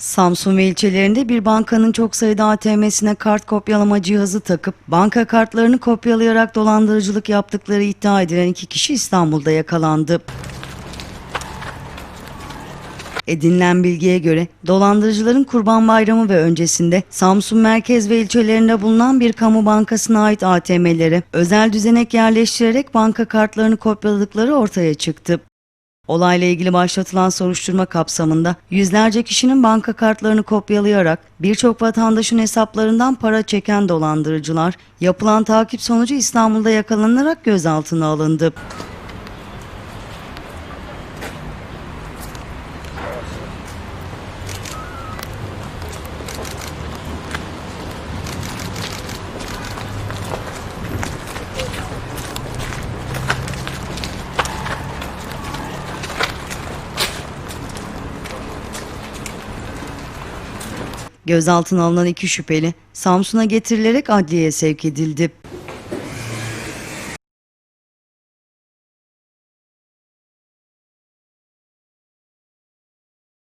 Samsun ve ilçelerinde bir bankanın çok sayıda ATM'sine kart kopyalama cihazı takıp banka kartlarını kopyalayarak dolandırıcılık yaptıkları iddia edilen iki kişi İstanbul'da yakalandı. Edinilen bilgiye göre dolandırıcıların Kurban Bayramı ve öncesinde Samsun merkez ve ilçelerinde bulunan bir kamu bankasına ait ATM'lere özel düzenek yerleştirerek banka kartlarını kopyaladıkları ortaya çıktı. Olayla ilgili başlatılan soruşturma kapsamında yüzlerce kişinin banka kartlarını kopyalayarak birçok vatandaşın hesaplarından para çeken dolandırıcılar yapılan takip sonucu İstanbul'da yakalanarak gözaltına alındı. Gözaltına alınan iki şüpheli Samsun'a getirilerek adliyeye sevk edildi.